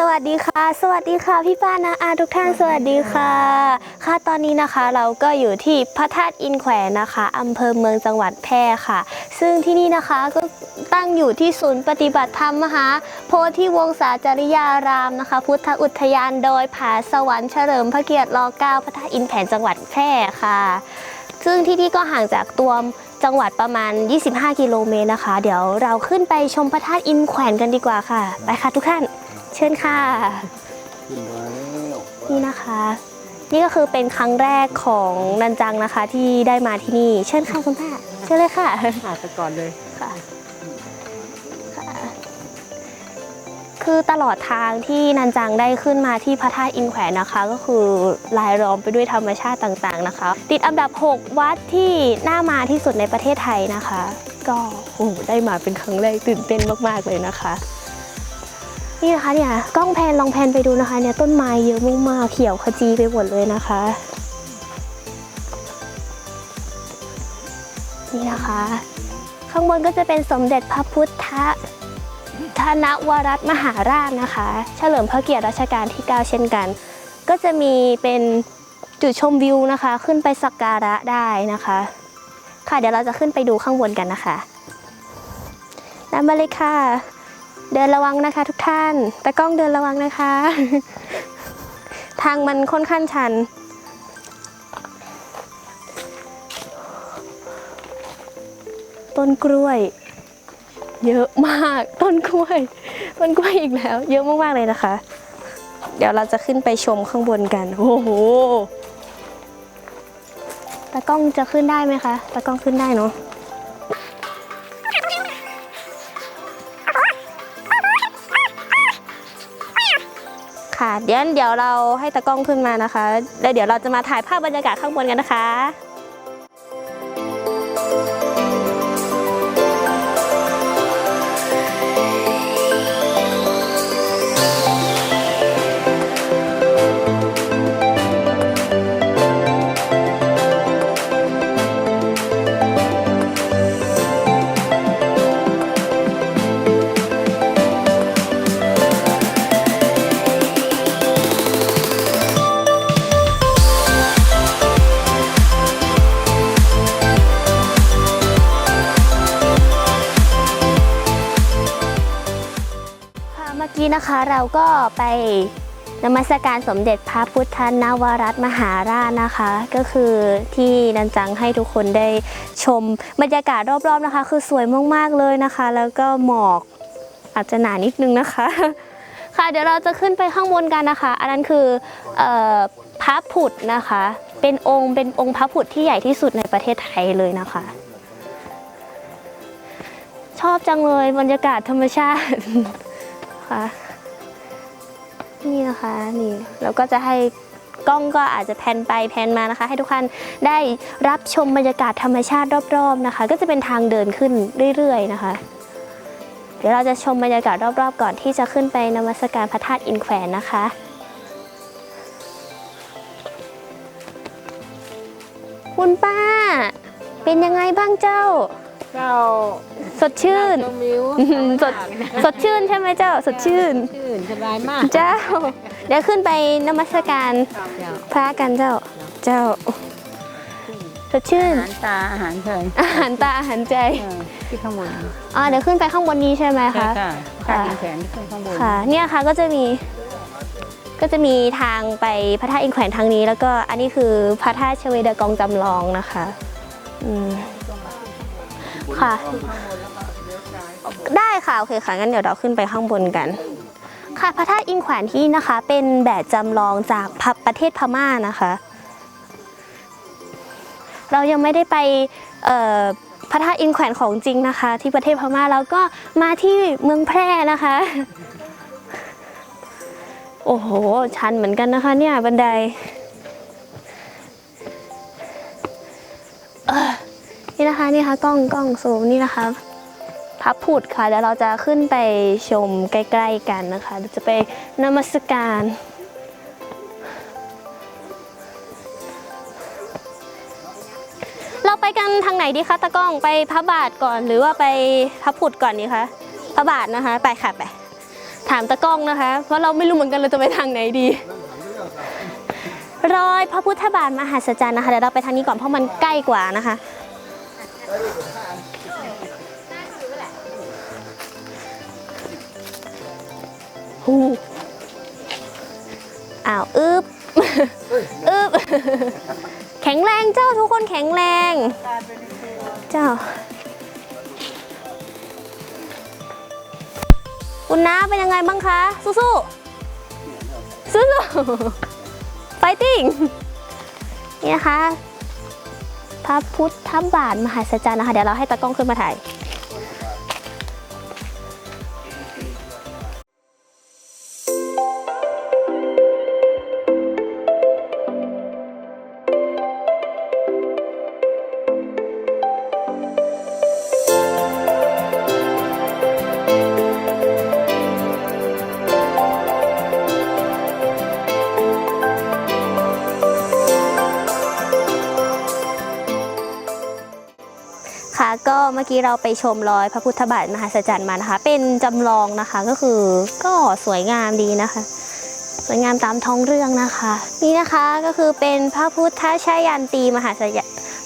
สวัสดีค่ะ สวัสดีค่ะ พี่ป้านาอาทุกท่านสวัสดีค่ะ ค่ะตอนนี้นะคะเราก็อยู่ที่พระธาตุอินแขวนนะคะอำเภอเมืองจังหวัดแพร่ค่ะ ซึ่งที่นี่นะคะก็ตั้งอยู่ที่ศูนย์ปฏิบัติธรรมมหาโพธิวงศาจริยารามนะคะ พุทธอุทยานโดยผาสวรรค์เฉลิมพระเกียรติร9พระธาตุอินแขวนจังหวัดแพร่ค่ะ ซึ่งที่นี่ก็ห่างจากตัวจังหวัดประมาณ 25 กิโลเมตรนะคะ เดี๋ยวเราขึ้นไปชมพระธาตุอินแขวนกันดีกว่าค่ะ ไปค่ะทุกท่าน เชิญค่ะ ขึ้นมาแล้วนี่นะคะ นี่ก็คือเป็นครั้งแรกของนันจังนะคะที่ได้มาที่นี่ เชิญค่ะคุณป้าเชิญเลยค่ะหาไปก่อนเลยค่ะค่ะคือตลอดทางที่นันจังได้ขึ้นมาที่พระธาตุอินแขวนนะคะ ก็คือรายล้อมไปด้วยธรรมชาติต่างๆนะคะ ติดอันดับ 6 วัดที่น่ามาที่สุดในประเทศไทยนะคะ ก็โอ้โหได้มาเป็นครั้งแรกตื่นเต้นมากๆเลยนะคะ นี่นะคะเนี่ยกล้องแพนลองแพนไปดูนะคะเนี่ยต้นไม้เยอะมากๆเขียวขจีไปหมดเลยนะคะ นี่นะคะ ข้างบนก็จะเป็นสมเด็จพระพุทธธนวรัตนมหาราชนะคะ เฉลิมพระเกียรติรัชกาลที่ 9 เช่นกัน ก็จะมีเป็นจุดชมวิวนะคะ ขึ้นไปสักการะได้นะคะ ค่ะเดี๋ยวเราจะขึ้นไปดูข้างบนกันนะคะนำมาเลยค่ะ เดินระวังนะคะทุกท่าน ตะกล้องเดินระวังนะคะ ทางมันค่อนข้างชัน ต้นกล้วย เยอะมาก ต้นกล้วย ต้นกล้วยอีกแล้ว เยอะมากๆเลยนะคะ เดี๋ยวเราจะขึ้นไปชมข้างบนกัน โอ้โหตากล้องจะขึ้นได้ไหมคะตากล้องขึ้นได้เนาะ เดี๋ยวเดี๋ยวเราให้ตะกล้องขึ้นมานะคะ แล้วเดี๋ยวเราจะมาถ่ายภาพบรรยากาศข้างบนกันนะคะ เมื่อกี้นะคะเราก็ไปนมัสการสมเด็จพระพุทธนวรัตนมหาราชนะคะ ก็คือที่นันจังให้ทุกคนได้ชมบรรยากาศรอบๆนะคะ คือสวยมากๆเลยนะคะ แล้วก็หมอกอาจจะหนานิดนึงนะคะ ค่ะเดี๋ยวเราจะขึ้นไปข้างบนกันนะคะ อันนั้นคือออพระผุดนะคะ เป็นองค์เป็นองค์พระผุดที่ใหญ่ที่สุดในประเทศไทยเลยนะคะ ชอบจังเลยบรรยากาศธรรมชาติ ค่ะนี่นะคะนี่แล้วก็จะให้กล้องก็อาจจะแพนไปแพนมานะคะ ให้ทุกท่านได้รับชมบรรยากาศธรรมชาติรอบๆนะคะ ก็จะเป็นทางเดินขึ้นเรื่อยๆนะคะ เดี๋ยวเราจะชมบรรยากาศรอบๆ ก่อนที่จะขึ้นไปนมัสการพระธาตุอินแขวนนะคะคุณป้า เป็นยังไงบ้างเจ้า เจ้าสดชื่นต้มิวอื้อหือสดสดชื่นใช่ไหมเจ้า สดชื่น ชื่นสบายมาก เจ้า เดี๋ยวขึ้นไปนมัสการเจ้าพระกันเจ้า เจ้า สดชื่อานหารตาอาหารเพลินอาหารตาอาหารใจ เออที่ข้างบนอ่าเดี๋ยวขึ้นไปข้างบนนี้ใช่ไหมใช่คะ ค่ะค่ะ การกินแขนที่ขึ้นข้างบนค่ะ เนี่ยค่ะก็จะมี ก็จะมีทางไปพระธาตุอินแขวนทางนี้ แล้วก็อันนี้คือพระธาตุชเวดากองจำลองนะคะ อืม ค่ะ ได้ค่ะ โอเคค่ะ งั้นเดี๋ยวเราขึ้นไปข้างบนกัน ค่ะพระธาตุอินแขวนที่นะคะ เป็นแบบจำลองจากพระประเทศพม่านะคะ เรายังไม่ได้ไปพระธาตุอินแขวนของจริงนะคะ ที่ประเทศพม่าแล้วก็มาที่เมืองแพร่นะคะ โอ้โห ชันเหมือนกันนะคะเนี่ยบันได นี่นะคะนี่ค่ะกล้องกล้องซูมนี่นะคะพับผุดค่ะเดี๋ยวเราจะขึ้นไปชมใกล้ ๆ กันนะคะเดี๋ยวจะไปนมัสการเราไปกันทางไหนดีคะตะก้องไปพระบาทก่อนหรือว่าไปพระผุดก่อนดีคะพระบาทนะคะ ไปค่ะไปถามตะก้องนะคะ เพราะเราไม่รู้เหมือนกันเราจะไปทางไหนดี รอยพระพุทธบาทมหัศจรรย์นะคะเดี๋ยวเราไปทางนี้ก่อนเพราะมันใกล้กว่านะคะ ฮู้อ้าวอึบอึบแข็งแรงเจ้าทุกคนแข็งแรง เจ้า คุณน้าเป็นยังไงบ้างคะ สู้ๆสู้ๆไฟติ้งนี่นะคะ ระพุทธบาทมหัศจรรย์นะคะ เดี๋ยวเราให้ตากล้องขึ้นมาถ่าย มื่อกี้เราไปชมรอยพระพุทธบาทมหัศจรรย์มานะคะ เป็นจำลองนะคะก็คือก็สวยงามดีนะคะ สวยงามตามท้องเรื่องนะคะ นี่นะคะก็คือเป็นพระพุทธชายันตีมหัศจ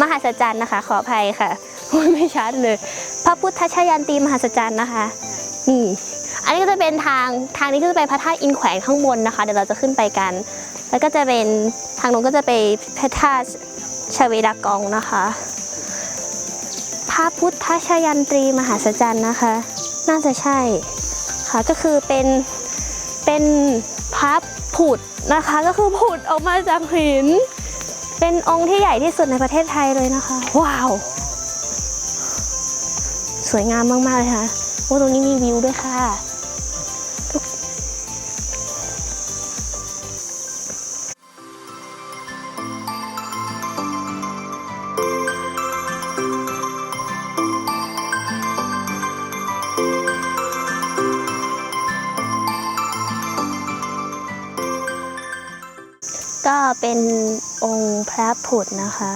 มหัศจรรย์นะคะ ขออภัยค่ะพูดไม่ชัดเลย พระพุทธชายันตีมหัศจรรย์นะคะ นี่ อันนี้ก็จะเป็นทางทางนี้ก็จะไปพระธาตุอินแขวนข้างบนนะคะ เดี๋ยวเราจะขึ้นไปกัน แล้วก็จะเป็นทางนู้นก็จะไปพระธาตุชเวดากองนะคะ ระพุทธชยันตรีมหาสจรรย์นะคะ น่าจะใช่ค่ะก็คือเป็นเป็นพระผุดนะคะ ก็คือผุดออกมาจากหิน เป็นองค์ที่ใหญ่ที่สุดในประเทศไทยเลยนะคะ ว้าว สวยงามมากๆเลยค่ะโอ้ตรงนี้มีวิวด้วยค่ะก็ องค์พระผุดนะคะ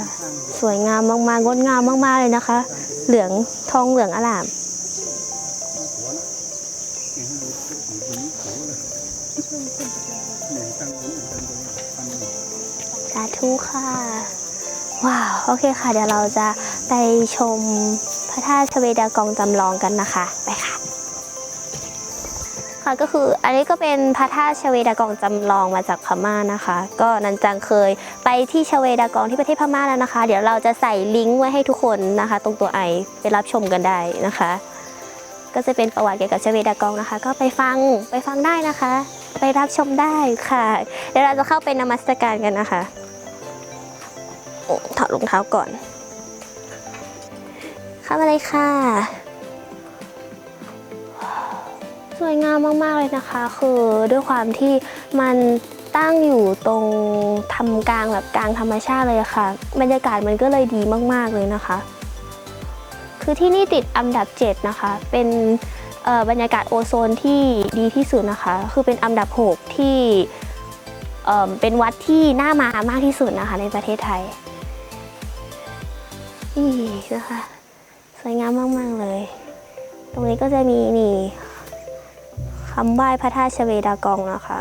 สวยงามมากๆงดงามมากๆเลยนะคะ เหลืองทองเหลืองอลามสาธุค่ะ ว้าวโอเคค่ะ เดี๋ยวเราจะไปชมพระธาตุชเวดากองจำลองกันนะคะ ไปค่ะ ค่ะก็คืออันนี้ก็เป็นพระธาตุชเวดากองจำลองมาจากพม่านะคะ ก็นันจังเคยไปที่ชเวดากองที่ประเทศพม่าแล้วนะคะ เดี๋ยวเราจะใส่ลิงก์ไว้ให้ทุกคนนะคะ ตรงตัวไอไปรับชมกันได้นะคะ ก็จะเป็นประวัติเกี่ยวกับชเวดากองนะคะ ก็ไปฟังไปฟังได้นะคะ ไปรับชมได้ค่ะ เดี๋ยวเราจะเข้าไปนมัสการกันนะคะถอดรองเท้าก่อน เข้ามาเลยค่ะ วยงามมากๆเลยนะคะ คือด้วยความที่มันตั้งอยู่ตรงทำกลางแบบกลางธรรมชาติเลยค่ะ บรรยากาศมันก็เลยดีมากๆเลยนะคะ คือที่นี่ติดอันดับ 7 นะคะ เป็นบรรยากาศโอโซนที่ดีที่สุดนะคะ คือเป็นอันดับ 6 ที่เอ่อเป็นวัดที่น่ามามากที่สุดนะคะ ในประเทศไทยนี่นะคะ สวยงามมาก ๆ เลย ตรงนี้ก็จะมีนี่ คำไหว้พระธาตุชเวดากองนะคะ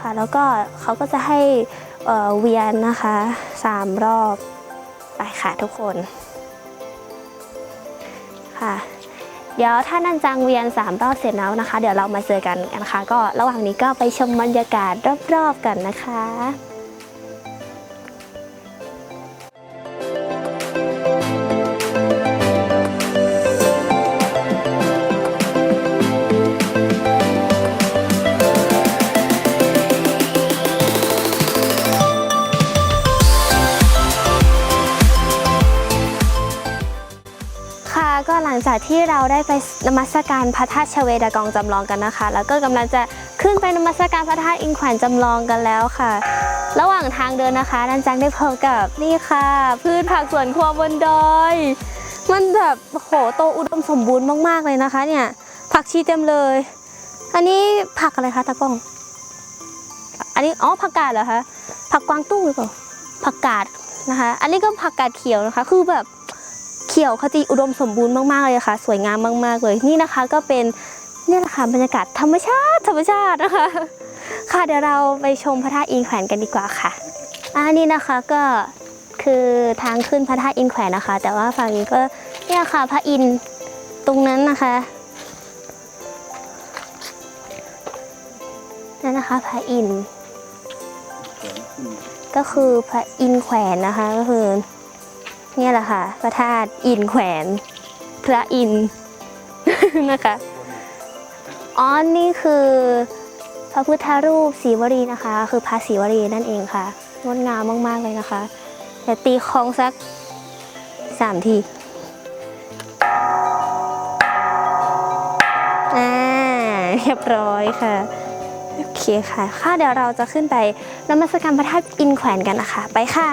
ค่ะแล้วก็เขาก็จะให้เเวียนนะคะสามรอบ ไปค่ะทุกคนค่ะ เดี๋ยวถ้านันจังเวียนสามรอบเสร็จแล้วนะคะ เดี๋ยวเรามาเจอกันนะคะ ก็ระหว่างนี้ก็ไปชมบรรยากาศรอบๆกันนะคะ ลังจากที่เราได้ไปนมัสการพระธาตุชเวดากองจำลองกันนะคะ แล้วก็กำลังจะขึ้นไปนมัสการพระธาตุอินแขวนจำลองกันแล้วค่ะ ระหว่างทางเดินนะคะนันจังได้พบกับนี่ค่ะ พืชผักสวนครัวบนดอย มันแบบโหโตอุดมสมบูรณ์มากๆเลยนะคะเนี่ยผักชีเต็มเลย อันนี้ผักอะไรคะตากล้อง อันนี้อ๋อผักกาดเหรอคะผักกวางตุ้งหรือเปล่าผักกาดนะคะ อันนี้ก็ผักกาดเขียวนะคะ คือแบบ เขียวขจีอุดมสมบูรณ์มากๆเลยค่ะ สวยงามมาก ๆ เลยนี่นะคะก็เป็นนี่แหละค่ะบรรยากาศธรรมชาติธรรมชาตินะคะ ค่ะเดี๋ยวเราไปชมพระธาตุอินแขวนกันดีกว่าค่ะอันนี้นะคะก็คือทางขึ้นพระธาตุอินแขวนนะคะ แต่ว่าฝั่งนี้ก็เนี่ยค่ะพระอินตรงนั้นนะคะนั่นนะคะพระอินก็คือพระอินแขวนนะคะก็คือ เนี่ยแหละค่ะ พระธาตุอินแขวน พระอินนะคะ อ๋อ นี่คือพระพุทธรูปศรีวรีนะคะ คือพระศรีวรีนั่นเองค่ะ งดงามมาก ๆ เลยนะคะเดี๋ยวตีคองสักสามทีอ่าเรียบร้อยค่ะ โอเคค่ะ ค่ะเดี๋ยวเราจะขึ้นไปนมัสการพระธาตุอินแขวนกันนะคะ ไปค่ะ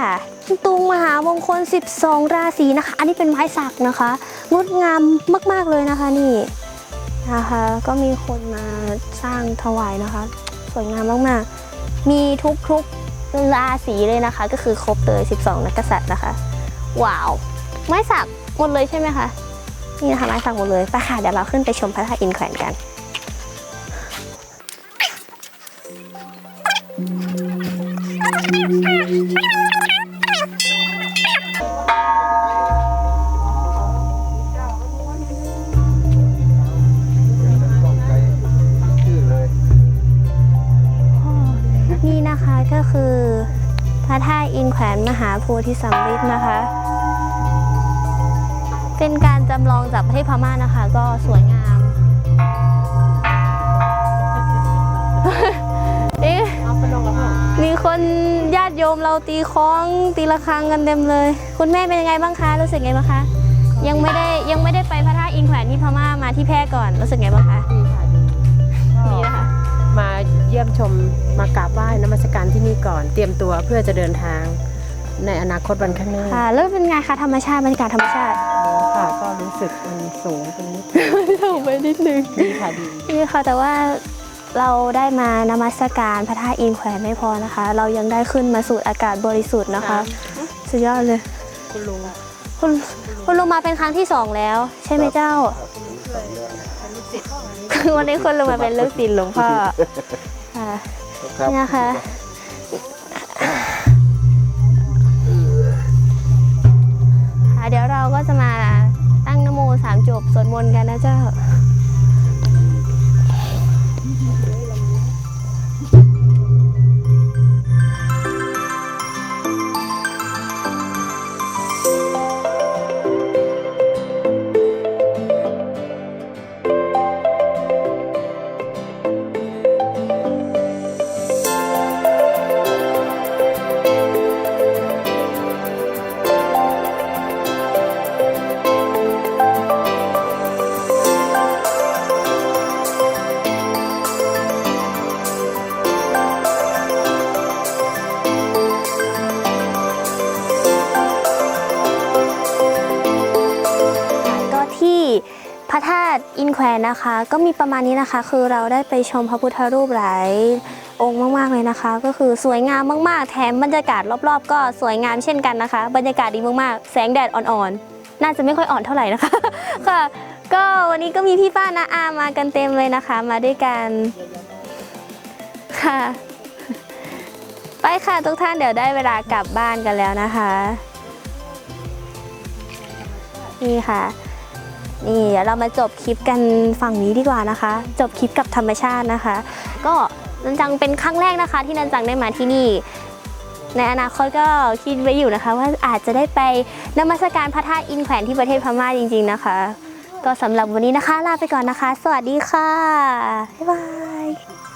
ตุงมหามงคล 12 ราศีนะคะ อันนี้เป็นไม้สักนะคะ งดงามมาก ๆ เลยนะคะนี่นะคะ ก็มีคนมาสร้างถวายนะคะ สวยงามมาก ๆ มีทุกๆราศีเลยนะคะ ก็คือครบเลย 12 นักกษัตริย์นะคะ ว้าว ไม้สักหมดเลยใช่ไหมคะนี่นะคะไม้สักหมดเลยไปค่ะเดี๋ยวเราขึ้นไปชมพระธาตุอินแขวนกันต้อง ขวนมหาโพธิสัมฤทธิ์นะคะ เป็นการจำลองจากประเทศพม่านะคะ ก็สวยงามนี่เอาไปลงกับพ่อมีคนญาติโยมเราตีคล้องตีระฆังกันเต็มเลย คุณแม่เป็นยังไงบ้างคะ รู้สึกไงบ้างคะ ยังไม่ได้ยังไม่ได้ไปพระธาตุอินแขวนที่พม่ามาที่แพร่ก่อน รู้สึกไงบ้างคะ เยี่ยมชมมากราบไหว้นมัสการที่นี่ก่อน เตรียมตัวเพื่อจะเดินทางในอนาคตวันข้างหน้าค่ะ แล้วเป็นไงคะธรรมชาติบรรยากาศธรรมชาติค่ะก็รู้สึกมันสูงตรงนี้ถูกไปนิดนึงดีค่ะดีนี่ค่ะแต่ว่าเราได้มานมัสการพระธาตุอินแขวนไม่พอนะคะ เรายังได้ขึ้นมาสูดอากาศบริสุทธิ์นะคะ สุดยอดเลย คุณลุงคุณคุณลุงมาเป็นครั้งที่สองแล้ว ใช่ไหมเจ้าวันนี้คุณลุงมาเป็นลูกศิษย์หลวงพ่อ ค่ะครับนี่นะคะค่ะ เดี๋ยวเราก็จะมาตั้งนโมสามจบสวดมนต์กันนะเจ้า แควนะคะ ก็มีประมาณนี้นะคะ คือเราได้ไปชมพระพุทธรูปหลายองค์มากๆเลยนะคะ ก็คือสวยงามมากๆ แถมบรรยากาศรอบๆ ก็สวยงามเช่นกันนะคะ บรรยากาศดีมากๆ แสงแดดอ่อนๆ น่าจะไม่ค่อยอ่อนเท่าไหร่นะคะค่ะ ก็วันนี้ก็มีพี่ป้านาอามากันเต็มเลยนะคะ มาด้วยกันค่ะ ไปค่ะทุกท่านเดี๋ยวได้เวลากลับบ้านกันแล้วนะคะ นี่ค่ะ นี่เดี๋ยวเรามาจบคลิปกันฝั่งนี้ดีกว่านะคะ จบคลิปกับธรรมชาตินะคะ ก็นันจังเป็นครั้งแรกนะคะ ที่นันจังได้มาที่นี่ ในอนาคตก็คิดไว้อยู่นะคะ ว่าอาจจะได้ไปนมัสการพระธาตุอินแขวนที่ประเทศพม่าจริง ๆนะคะ ก็สำหรับวันนี้นะคะ ลาไปก่อนนะคะ สวัสดีค่ะบ๊ายบาย